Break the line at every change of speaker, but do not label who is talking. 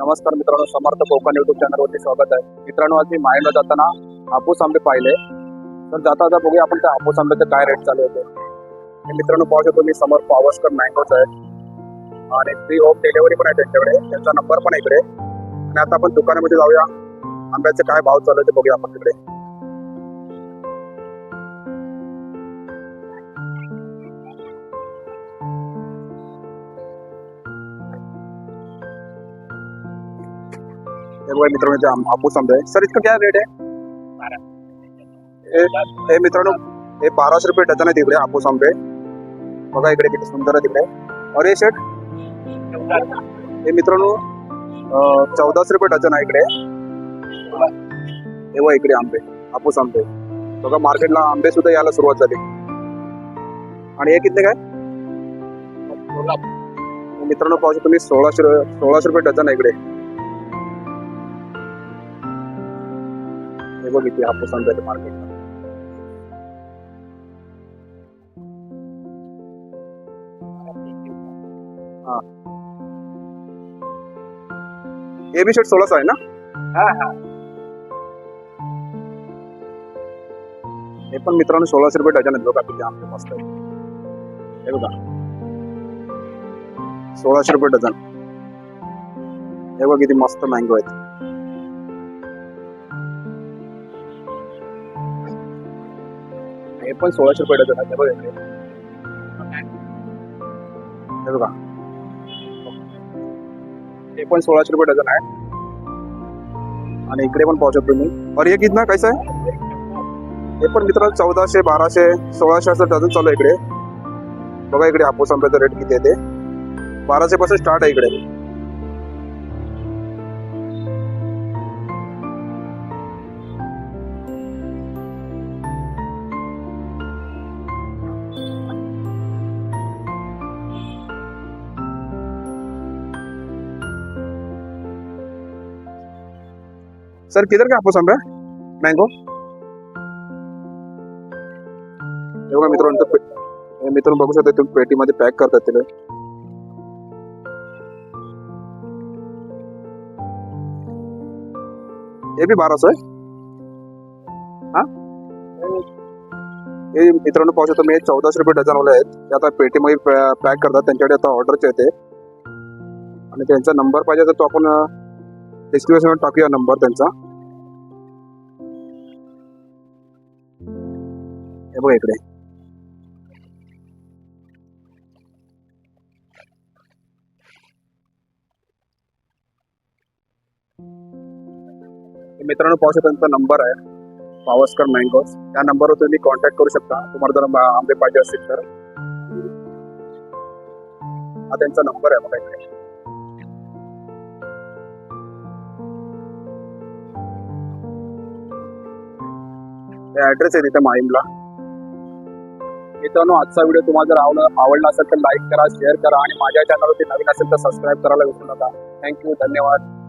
नमस्कार मित्रांनो समर्थ कोकण युट्यूब चॅनलवरती स्वागत आहे. मित्रांनो आज मी माहेरला जाताना हापूस आंबे पाहिले. तर जाता जाता बघूया आपण त्या हापूस आंब्याचे काय रेट चालू होते. हे मित्रांनो पाहू शकतो मी समोर पावसकर मँगोज आहे आणि फ्री होम डिलिव्हरी पण आहे त्यांच्याकडे. त्यांचा नंबर पण आहे इकडे. आणि आता आपण दुकानामध्ये जाऊया. आंब्याचे काय भाव चालू आहे ते बघूया आपण तिकडे. बघा मित्रांनो इथे आम- हापूस आंबे आहे सर इतकं काय रेट आहे हे हे मित्रांनो हे बाराशे रुपये डझन आहे तिकडे हापूस आंबे. बघा इकडे किती सुंदर आहे तिकडे अरे हे शेट हे मित्रांनो अं, चौदाशे रुपये डझन आहे इकडे. हे बघा इकडे आंबे हापूस आंबे. बघा मार्केटला आंबे सुद्धा यायला सुरुवात झाली. आणि हे किती काय? मित्रांनो पाहू शकतो तुम्ही सोळाशे रु- सोळाशे रुपये डझन आहे इकडे. हे बघ इथे हापूस आंब्याचे मार्केट. हे. बी शर्ट सोळाच आहे ना? हे पण मित्रांनो सोळाशे रुपये डझन आहेत बघा किती आंबे मस्त हे बघा. सोळाशे रुपये डझन. हे बघ किती मस्त मँगो आहेत. हे पण सोळाशे रुपये डझन आहे. बघा इकडे. हे बघा. हे पण सोळाशे रुपये डझन आहे. आणि इकडे पण पाहू शकतो तुम्ही. और हे कितना कैसा आहे हे पण मित्रांनो चौदाशे बाराशे सोळाशे असं डझन चालू आहे इकडे. बघा इकडे हापूस आंब्याचा रेट किती आहे ते. बाराशे पासून स्टार्ट आहे इकडे. सर किधर का हापूस आंबा मँगो एवढा मित्रांनो मित्रांनो बघू शकता तुम्ही पेटीमध्ये पॅक करतात तिला हे बी बाराच आहे हा? हे? मित्रांनो पाहू शकतो मी चौदाशे रुपये डझन वाले आहेत ते आता पेटीमध्ये पॅक करतात त्यांच्याकडे आता ऑर्डरचे येते आणि त्यांचा नंबर पाहिजे तर तो आपण डिस्क्रिप्शन टाकूया नंबर त्यांचा. हे बघा इकडे. मित्रांनो पाहू शकता त्यांचा नंबर आहे. पावसकर मँगोज. त्या नंबरवर तुम्ही कॉन्टॅक्ट करू शकता. तुम्हाला जर आंबे पाहिजे असतील तर. हा त्यांचा नंबर आहे बघा इकडे. ऍड्रेस आहे तिथे माहीमला? मित्रांनो आजचा व्हिडिओ तुम्हाला जर आवडला आवडला असेल तर लाईक करा शेअर करा आणि माझ्या चॅनलवरती नवीन असेल तर सबस्क्राईब करायला विसरू नका. थँक्यू धन्यवाद.